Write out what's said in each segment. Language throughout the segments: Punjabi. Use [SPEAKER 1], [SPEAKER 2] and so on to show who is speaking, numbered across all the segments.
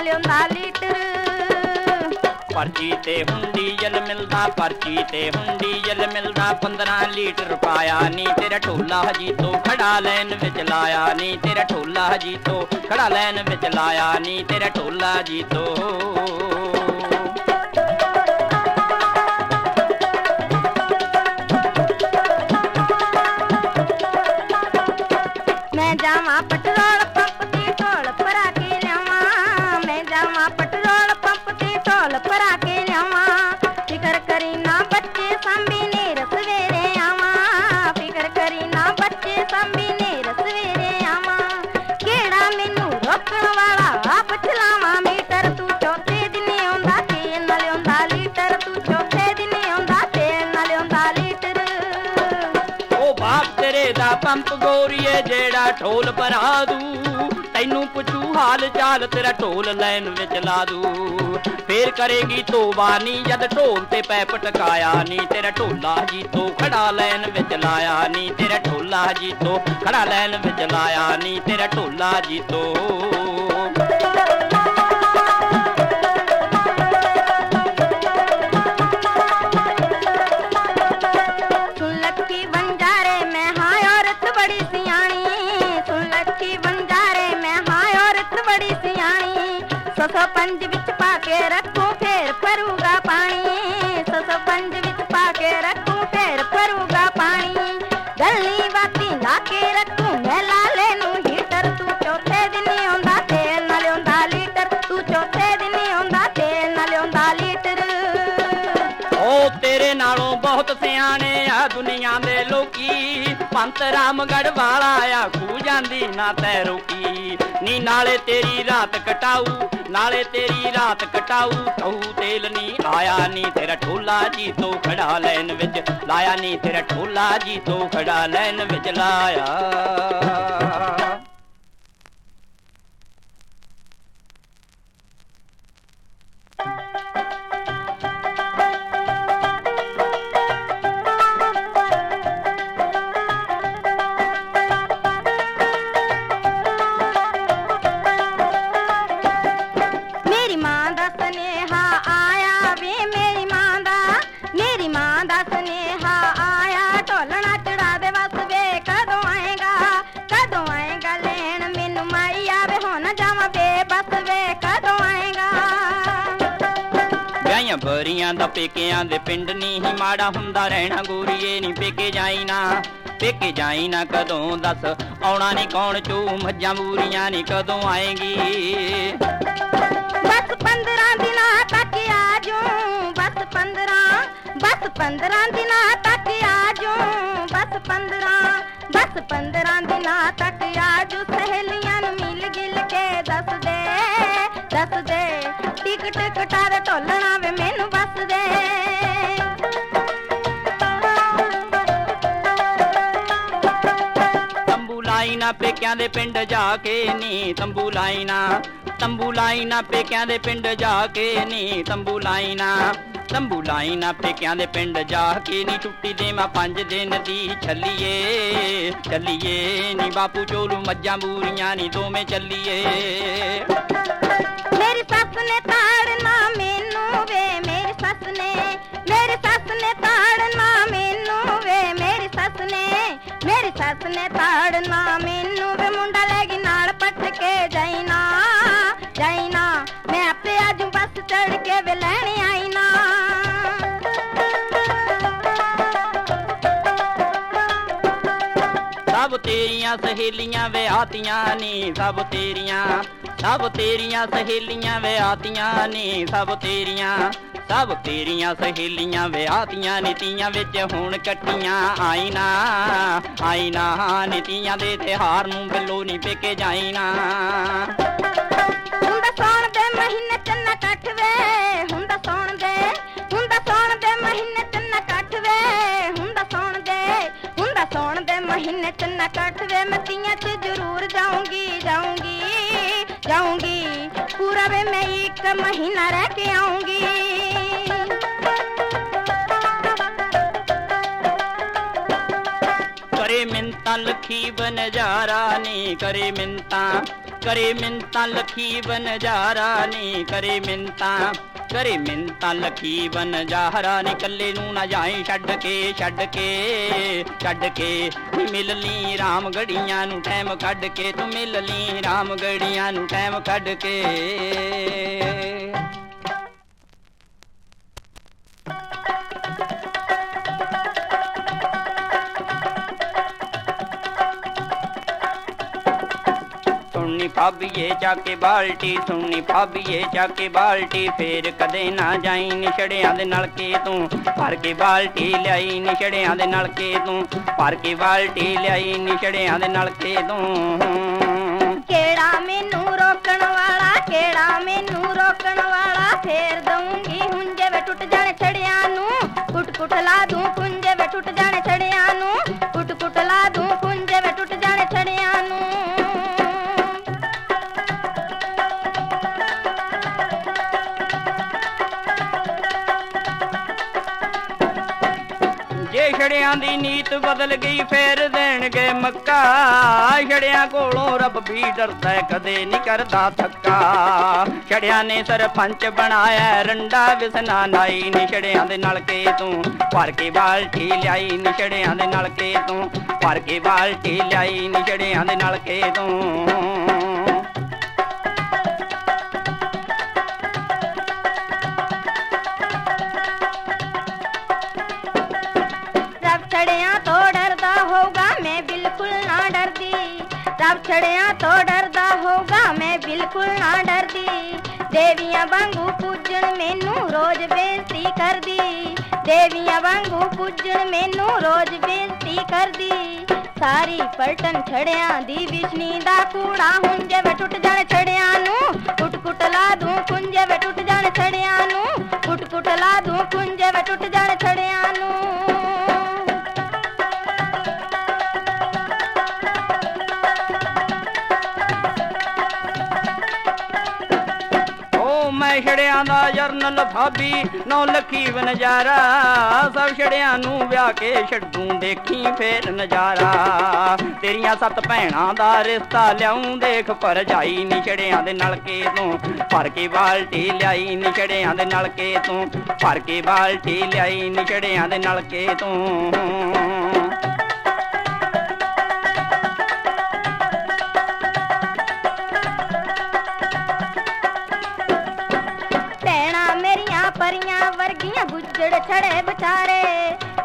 [SPEAKER 1] ਤੇ
[SPEAKER 2] ਪਰਚੀ ਤੇ ਹੁੰਦੀ ਜਲ ਮਿਲਦਾ, ਪਰਚੀ ਤੇ ਹੁੰਦੀ ਜਲ ਮਿਲਦਾ 15 ਲੀਟਰ ਪਾਇਆ ਨੀ ਤੇਰਾ ਢੋਲਾ ਹਜੀ ਤੋਂ, ਖੜਾ ਲੈਣ ਵਿੱਚ ਲਾਇਆ ਨੀ ਤੇਰਾ ਢੋਲਾ ਹਜੀ ਤੋਂ, ਖੜਾ ਲੈਣ ਵਿੱਚ ਲਾਇਆ ਨੀ ਤੇਰਾ ਢੋਲਾ ਜੀ ਤੋਂ। ਜਿਹੜਾ ਢੋਲ ਭਰਾ ਦੂ ਤੈਨੂੰ ਪੁੱਛੂ ਹਾਲ ਚਾਲ, ਤੇਰਾ ਢੋਲ ਲੈਣ ਵਿੱਚ ਲਾ ਦੂ। ਫੇਰ ਕਰੇਗੀ ਤੋਬਾ ਨੀ, ਜਦ ਢੋਲ ਤੇ ਪੈ ਪਟਕਾਇਆ ਨੀ, ਤੇਰਾ ਢੋਲਾ ਜੀ ਤੋਂ ਖੜਾ ਲੈਣ ਵਿੱਚ ਲਾਇਆ ਨੀ, ਤੇਰਾ ਢੋਲਾ ਜੀ ਤੋਂ ਖੜਾ ਲੈਣ ਵਿੱਚ ਲਾਇਆ ਨੀ, ਤੇਰਾ ਢੋਲਾ ਜੀ ਤੋਂ
[SPEAKER 1] ਸਸੋ ਪੰਜ ਵਿੱਚ ਪਾ ਕੇ ਰੱਖੂ, ਫੇਰ ਭਰੂਗਾ ਪਾਣੀ। ਸਸੋ ਪੰਜ ਵਿੱਚ ਪਾ ਕੇ ਰੱਖੂ, ਫੇਰ ਭਰੂਗਾ ਪਾਣੀ। ਗੱਲੀ ਬਾਤੀ ਲਾ ਕੇ ਰੱਖੂ ਮੈਂ ਲਾਲੇ ਨੂੰ ਹੀਟਰ। ਤੂੰ ਚੌਥੇ ਦਿਨ ਆਉਂਦਾ, ਤੇਲ ਨਾਲ ਆਉਂਦਾ ਲੀਟਰ। ਤੂੰ ਚੌਥੇ ਦਿਨ ਆਉਂਦਾ, ਤੇਲ ਨਾਲ ਆਉਂਦਾ ਲੀਟਰ।
[SPEAKER 2] ਉਹ ਤੇਰੇ ਨਾਲੋਂ ਬਹੁਤ ਸਿਆਣੇ ਆ ਦੁਨੀਆ ਦੇ ਲੋਕੀ। ਪੰਤ ਰਾਮਗੜ ਵਾਲਾ ਆ ਜਾਂਦੀ ਨਾ ਤੈ ਰੋਕੀ। ਨੀ ਨਾਲੇ ਤੇਰੀ ਰਾਤ ਕਟਾਊ, ਨਾਲੇ ਤੇਰੀ ਰਾਤ ਕਟਾਊ। ਕਹੂ ਤੇਲ ਨੀ ਆਇਆ ਨੀ ਤੇਰਾ ਢੋਲਾ ਜੀ ਤੋਂ ਖੜਾ ਲੈਣ ਵਿੱਚ, ਲਾਇਆ ਨੀ ਤੇਰਾ ਢੋਲਾ ਜੀ ਤੋਂ ਖੜਾ ਲੈਣ ਵਿੱਚ, ਲਾਇਆ। ਵਿਆਹੀਆਂ ਬਰੀਆਂ ਦਾ ਪੇਕਿਆਂ ਦੇ ਪਿੰਡ ਨਹੀਂ ਹੀ ਮਾੜਾ ਹੁੰਦਾ ਰਹਿਣਾ ਗੋਰੀਏ ਨਹੀਂ ਪੇਕੇ ਜਾਈ ਨਾ, ਪੇਕੇ ਜਾਈ ਨਾ ਕਦੋਂ ਦੱਸ, ਆਉਣਾ ਨਹੀਂ ਕੌਣ ਚੂ ਮੱਝਾਂ ਬੂਰੀਆਂ ਨਹੀਂ ਕਦੋਂ ਆਏਗੀ।
[SPEAKER 1] ਬਸ 15 ਦਿਨਾਂ ਤੱਕ ਆਜੂ ਬਸ 15 ਬਸ 15 ਦਿਨਾਂ ਤੱਕ ਆਜੂ ਬਸ 15 ਬਸ 15 ਦਿਨਾਂ ਤੱਕ ਆਜੂ ਸਹੇਲੀਆਂ
[SPEAKER 2] ਤੰਬੂ ਪੇਕਿਆਂ ਦੇ ਪਿੰਡ ਜਾ ਕੇ ਨੀ ਤੰਬੂ ਲਾਈਨਾ। ਤੰਬੂ ਲਾਈ ਨਾ ਪੇਕਿਆਂ ਦੇ ਪਿੰਡ ਜਾ ਕੇ ਨੀ ਤੰਬੂ ਲਾਈ ਤੰਬੂ ਲਾਈ ਪੇਕਿਆਂ ਦੇ ਪਿੰਡ ਜਾ ਕੇ ਨੀ ਛੁੱਟੀ ਦੇ ਮੈਂ ਪੰਜ ਦਿਨ ਦੀ ਛੱਲੀਏ। ਚੱਲੀਏ ਨੀ ਬਾਪੂ ਚੋਲੂ ਮੱਝਾਂ ਬੂਰੀਆਂ ਨੀ ਦੋਵੇਂ ਚੱਲੀਏ।
[SPEAKER 1] ਮੇਰੇ ਸੱਸ ਨੇ ਤਾੜਨਾ ਮੈਨੂੰ ਨੇ ਤਾੜਨਾ, ਮੈਨੂੰ ਵੇ ਮੁੰਡਾ ਲੈ ਗਈ ਨਾਲ ਪੱਟ ਕੇ ਜਾਈਨਾ ਜਾਈਨਾ। ਮੈਂ ਆਪੇ ਆਜੂ ਬੱਸ ਚੜ ਕੇ ਵੇ ਲੈਣ ਆਈ
[SPEAKER 2] ਸਭ ਤੇਰੀਆਂ ਸਹੇਲੀਆਂ ਵਿਆਹਤੀਆਂ ਨੀ, ਸਭ ਤੇਰੀਆਂ। ਸਭ ਤੇਰੀਆਂ ਸਹੇਲੀਆਂ ਵਿਆਹਤੀਆਂ ਨੀ, ਸਭ ਤੇਰੀਆਂ। ਸਭ ਤੇਰੀਆਂ ਸਹੇਲੀਆਂ, ਵਿਆਹਤੀਆਂ ਨੀਤੀਆਂ ਵਿੱਚ ਹੁਣ ਕੱਟੀਆਂ। ਆਈ ਨਾ ਆਈ ਨਾ, ਨੀਤੀਆਂ ਦੇ ਤਿਹਾਰ ਨੂੰ ਬਿੱਲੋ ਨਹੀਂ ਪੇਕੇ ਜਾਈ ਨਾ
[SPEAKER 1] ਹੁੰਦਾ ਸੌਣ ਦੇ ਮਹੀਨੇ ਹੁੰਦਾ ਸੌਣ ਦੇ ਮਹੀਨੇ ਚੰਨਾ ਕੱਠ ਵੇ ਹੁੰਦਾ ਸੌਣ ਦੇ ਹੁੰਦਾ ਸੌਣ ਦੇ ਮਹੀਨੇ ਚੰਨਾ ਕੱਠ ਵੇ ਮਤੀਆਂ ਤੇ ਜ਼ਰੂਰ ਜਾਉਂਗੀ ਜਾਉਂਗੀ ਜਾਉਂਗੀ ਪੂਰਾ ਮਹੀਨਾ ਰਹਿ ਕੇ
[SPEAKER 2] ਆਉਂਗੀ ਮਿੰਤਾਂ ਲਖੀ ਬਨਜਾਰਾ ਨੀ ਕਰੇ ਮਿੰਤਾਂ। ਕਰੇ ਮਿੰਤਾਂ ਲਖੀ ਬਨਜਾਰਾ ਨੀ ਕਰੇ ਮਿੰਤਾਂ। ਕਰੇ ਮਿੰਤਾਂ ਲਖੀ ਬਨਜਾਰਾ ਨੀ ਕੱਲੇ ਨੂੰ ਨਾ ਜਾਈ ਛੱਡ ਕੇ ਛੱਡ ਕੇ ਛੱਡ ਕੇ। ਮਿਲ ਲਈ ਰਾਮ ਗੜੀਆਂ ਨੂੰ ਟਾਈਮ ਕੱਢ ਕੇ, ਤੂੰ ਮਿਲ ਲਈ ਰਾਮ ਗੜੀਆਂ ਨੂੰ ਟਾਈਮ ਕੱਢ ਕੇ। ਸੁਣਨੀ ਭਾਬੀਏ ਚੱਕੇ ਬਾਲਟੀ ਸੁਣਨੀ, ਭਾਬੀਏ ਚੱਕੇ ਬਾਲਟੀ, ਫੇਰ ਕਦੇ ਨਾ ਜਾਈ ਨਿਛੜਿਆਂ ਦੇ ਨਲਕੇ ਤੂੰ ਭਰ ਕੇ ਬਾਲਟੀ ਲਿਆਈ ਨਿਛੜਿਆਂ ਦੇ ਨਲਕੇ ਤੂੰ ਭਰ ਕੇ ਬਾਲਟੀ ਲਿਆਈ ਨਿਛੜਿਆਂ ਦੇ ਨਲਕੇ ਤੂੰ
[SPEAKER 1] ਕਿਹੜਾ ਮੈਨੂੰ ਰੋਕਣ ਵਾਲਾ, ਕਿਹੜਾ ਮੈਨੂੰ ਰੋਕਣ ਵਾਲਾ? ਫੇਰ ਦਊਂਗੀ ਹੁੰਜੇ ਵੇ ਟੁੱਟ ਜਾਣੇ ਛੜਿਆਂ ਨੂੰ। ਕੁੱਟ ਕੁੱਟ ਲਾ ਦੂੰ ਕੁੰਜੇ ਵੇ ਟੁੱਟ ਜਾਣ ਛੜਿਆਂ ਨੂੰ। ਛੜਿਆਂ
[SPEAKER 2] ਦੀ ਨੀਤ ਬਦਲ ਗਈ, ਫੇਰ ਦੇਣਗੇ ਮੱਕਾ। ਛੜਿਆਂ ਕੋਲੋਂ ਰੱਬ ਵੀ ਡਰਦਾ ਕਦੇ ਨਹੀਂ ਕਰਦਾ ਥੱਕਾ। ਛੜਿਆਂ ਨੇ ਸਰਪੰਚ ਬਣਾਇਆ ਰੰਡਾ ਵਿਸਨਾ ਨਾਈ ਨਿਛੜਿਆਂ ਦੇ ਨਲਕੇ ਤੂੰ। ਭਰ ਕੇ ਬਾਲਟੀ ਲਿਆਈ ਨਿਛੜਿਆਂ ਦੇ ਨਲਕੇ ਤੂੰ। ਭਰ ਕੇ ਬਾਲਟੀ ਲਿਆਈ ਨਿਛੜਿਆਂ ਦੇ ਨਲਕੇ ਤੂੰ।
[SPEAKER 1] ਛੜਿਆਂ ਤੋਂ ਡਰਦਾ ਹੋਊਗਾ, ਮੈਂ ਬਿਲਕੁਲ ਨਾ ਡਰਦੀ। ਦੇਵੀਆਂ ਵਾਂਗੂ ਪੂਜਣ ਮੈਨੂੰ ਰੋਜ਼ ਬੇਨਤੀ ਕਰਦੀ। ਦੇਵੀਆਂ ਵਾਂਗੂ ਪੂਜਣ ਮੈਨੂੰ ਰੋਜ਼ ਬੇਨਤੀ ਕਰਦੀ। ਸਾਰੀ ਪਲਟਨ ਛੜਿਆਂ ਦੀ ਵਿਸ਼ਨੀ ਦਾ ਕੂੜਾ ਹੁੰਜੇ ਵੇ ਟੁੱਟ ਜਾਣ ਛੜਿਆਂ ਨੂੰ। ਕੁੱਟ ਕੁੱਟ ਲਾ ਦੂੰ, ਕੁੰਜੇ ਵੇ ਟੁੱਟ ਜਾਣ ਛੜਿਆਂ ਛੜਿਆਂ
[SPEAKER 2] ਦਾ ਜਰਨਲ ਭਾਬੀ ਨੌ ਲੱਖੀ ਨਜ਼ਾਰਾ। ਸਭ ਛੜਿਆਂ ਨੂੰ ਵਿਆਹ ਕੇ ਛੱਡੂ, ਦੇਖੀ ਫੇਰ ਨਜ਼ਾਰਾ। ਤੇਰੀਆਂ ਸੱਤ ਭੈਣਾਂ ਦਾ ਰਿਸ਼ਤਾ ਲਿਆਉਂ, ਦੇਖ ਪਰ ਜਾਈ ਨੀ ਛੜਿਆਂ ਦੇ ਨਲਕੇ ਤੋਂ। ਭਰ ਕੇ ਬਾਲਟੀ ਲਿਆਈ ਨੀ ਛੜਿਆਂ ਦੇ ਨਲਕੇ ਤੋਂ। ਭਰ ਕੇ ਬਾਲਟੀ ਲਿਆਈ ਨੀ ਛੜਿਆਂ ਦੇ ਨਲਕੇ ਤੋਂ।
[SPEAKER 1] ਪਰੀਆਂ ਵਰਗੀਆਂ ਬੁੱਝੜ ਛੜੇ ਵਿਚਾਰੇ।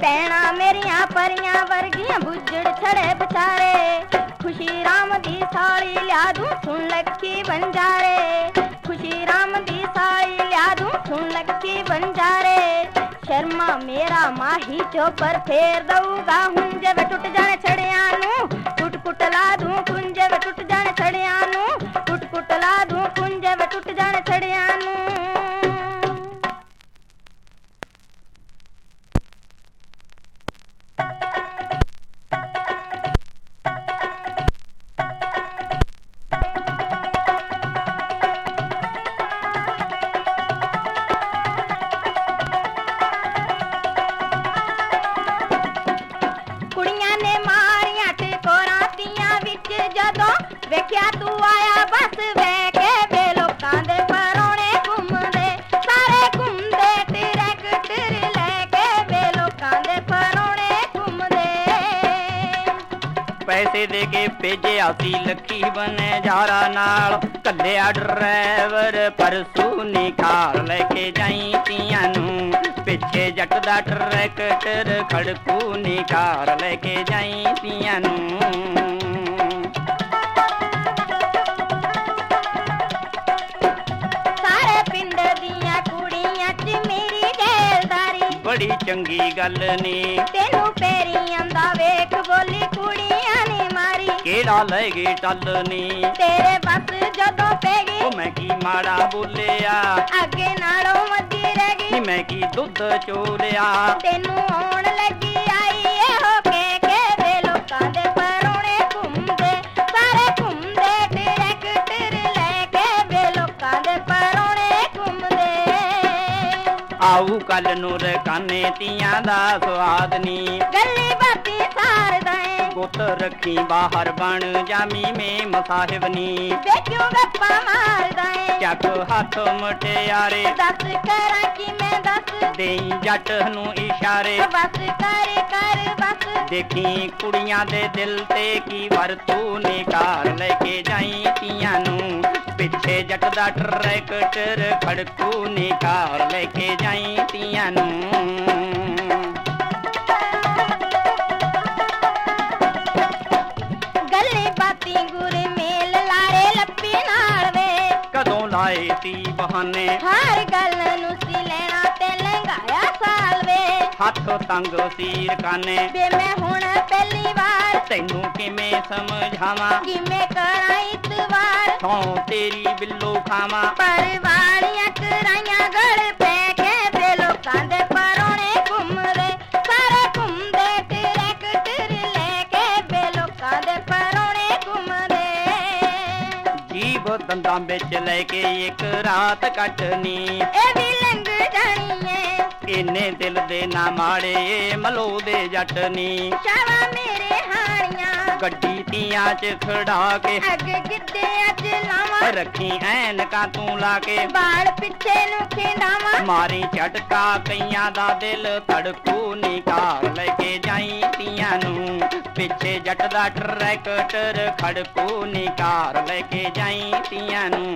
[SPEAKER 1] ਭੈਣਾਂ ਮੇਰੀਆਂ ਪਰੀਆਂ ਵਰਗੀਆਂ ਬੁੱਝੜ ਛੜੇ ਵਿਚਾਰੇ। ਖੁਸ਼ੀ ਰਾਮ ਦੀ ਸਾਲੀ ਲਿਆ ਦੂੰ, ਸੁਣ ਲੱਕੀ ਬੰਜਾਰੇ ਖੁਸ਼ੀ ਰਾਮ ਦੀ ਸਾਲੀ ਲਿਆ ਦੂੰ, ਸੁਣ ਲੱਕੀ ਬੰਜਾਰੇ ਸ਼ਰਮਾ ਮੇਰਾ ਮਾਹੀ ਚੋਪਰ ਫੇਰ ਦਊਗਾ ਹੁੰਜੇ ਵੇ ਟੁੱਟ ਜਾਣੇ ਛੜਿਆਂ
[SPEAKER 2] ਪੈਸੇ ਦੇ ਕੇ ਭੇਜਿਆ ਸੀ ਲੱਖੀ ਬਨੇ ਜਾਰਾ ਨਾਲ। ਕੱਲਿਆ ਡਰਾਈਵਰ ਪਰਸੂ ਨਿਖਾਰ ਲੈ ਕੇ ਜਾਈ ਤੀਆਂ ਨੂੰ। ਪਿੱਛੇ ਜੱਟ ਦਾ ਟਰੈਕਟਰ ਖੜਕੂ ਨਿਖਾਰ ਲੈ ਕੇ ਜਾਈ ਤੀਆਂ ਨੂੰ। ਬੜੀ ਚੰਗੀ ਗੱਲ ਨੇ।
[SPEAKER 1] ਤੈਨੂੰ ਪੈਰੀਆਂ ਦਾ ਵੇਖ ਬੋਲੀ
[SPEAKER 2] ਕਿਹੜਾ ਲੈ ਗਈ ਟੱਲਨੀ
[SPEAKER 1] ਤੇਰੇ ਬਸ ਜਦੋਂ ਪੈ
[SPEAKER 2] ਉਹ ਮੈਂ ਕੀ ਮਾੜਾ ਬੋਲਿਆ?
[SPEAKER 1] ਅੱਗੇ ਨਾਲੋਂ ਮੱਦੀ ਰਹਿ ਗਈ।
[SPEAKER 2] ਨੀ ਮੈਂ ਕੀ ਦੁੱਧ ਚੋਲਿਆ?
[SPEAKER 1] ਤੈਨੂੰ ਆਉਣ ਲੱਗੀ ਆਈ ਏ ਕੇ ਕੇ ਦੇ ਲੋਕਾਂ ਦੇ
[SPEAKER 2] ਪਰੋਣੇ
[SPEAKER 1] ਘੁੰਮਦੇ। ਸਾਰੇ ਘੁੰਮਦੇ ਟਰੈਕਟਰ ਲੈ ਕੇ ਦੇ ਲੋਕਾਂ ਦੇ ਪਰੋਣੇ ਘੁੰਮਦੇ।
[SPEAKER 2] ਆਉ ਕੱਲ ਨੂੰ ਰਕਾਨੇ ਤੀਆਂ ਦਾ ਸਵਾਦ ਨੀ।
[SPEAKER 1] ਗੱਲੀ ਬਾਤ
[SPEAKER 2] ਗੁੱਤ ਰੱਖੀ ਬਾਹਰ ਬਣ ਜਾਮੀ ਮੇ ਮਸਾਹਿਬ ਨੀ।
[SPEAKER 1] ਵੇਖਿਓ ਗੱਪਾਂ ਮਾਰਦਾ ਏ।
[SPEAKER 2] ਚੱਕ ਹੱਥ ਮਟਿਆਰੇ।
[SPEAKER 1] ਦੱਸ ਕਰਾਂ ਕਿਵੇਂ ਦੱਸ?
[SPEAKER 2] ਦੇਈ ਜੱਟ ਨੂੰ ਇਸ਼ਾਰੇ।
[SPEAKER 1] ਬਸ ਕਰ ਕਰ ਬਸ।
[SPEAKER 2] ਦੇਖੀ ਕੁੜੀਆਂ ਦੇ ਦਿਲ ਤੇ ਕੀ ਵਰਤੂ ਨਿਕਾਰ ਲੈ ਕੇ ਜਾਈ ਤੀਆਂ ਨੂੰ। ਪਿੱਛੇ ਜੱਟ ਦਾ ਟਰੈਕਟਰ ਖੜਕੂ ਨਿਕਾਰ ਲੈ ਕੇ ਜਾਈ ਤੀਆਂ ਨੂੰ। ਬਹਾਨੇ।
[SPEAKER 1] ਹਰ ਗੱਲ ਨੂੰ ਸੀ ਲੈਣਾ ਤੇ ਲੰਘਾਇਆ ਸਾਲ ਵੇ।
[SPEAKER 2] ਹੱਥ ਤੰਗ ਸੀਰ ਕਾਨੇ।
[SPEAKER 1] ਵੇ ਮੈਂ ਹੁਣ ਪਹਿਲੀ ਵਾਰ
[SPEAKER 2] ਤੈਨੂੰ ਕਿਵੇਂ ਸਮਝਾਵਾਂ?
[SPEAKER 1] ਕਿਵੇਂ ਕਰਾਂ ਇਤਵਾਰ?
[SPEAKER 2] ਥੋਂ ਤੇਰੀ ਬਿੱਲੋ ਖਾਵਾਂ।
[SPEAKER 1] ਪਰ ਵਾਲੀਆਂ ਕਰਾਈਆਂ ਗਲ
[SPEAKER 2] ਦੰਦਾਂ ਵਿੱਚ ਲੈ ਕੇ ਇੱਕ ਰਾਤ ਕੱਟਣੀ।
[SPEAKER 1] ਇਹ ਵੀ ਲੰਘ ਜਾਣੀ ਏ।
[SPEAKER 2] ਦਿਲ ਦੇ ਨਾ ਮਾੜੇ ਮਲੋ ਦੇ ਜੱਟ ਨੀ
[SPEAKER 1] ਸ਼ਾਵਾ ਮੇਰੇ ਹਾਣੀਆਂ।
[SPEAKER 2] ਗੱਡੀ ਤੀਆਂ ਚ ਖੜਾ ਕੇ।
[SPEAKER 1] ਅੱਗ ਗਿੱਦੇ ਅੱਜ ਲਾਵਾਂ?
[SPEAKER 2] ਰੱਖੀ ਐਨਕਾਂ ਤੂੰ ਲਾ ਕੇ।
[SPEAKER 1] ਬਾਲ ਪਿੱਛੇ ਨੂੰ ਖਿੰਡਾਵਾਂ
[SPEAKER 2] ਮਾਰੀ ਝਟਕਾ ਕਈਆਂ ਦਾ ਦਿਲ। ਧੜਕੂ ਨਿਕਾਲ ਲੈ ਕੇ ਜਾਈ ਤੀਆਂ ਨੂੰ। ਪਿੱਛੇ ਜੱਟ ਦਾ ਟਰੈਕਟਰ ਖੜਕੂ ਨਿਕਾਰ ਲੈ ਕੇ ਜਾਈ ਤੀਆਂ ਨੂੰ।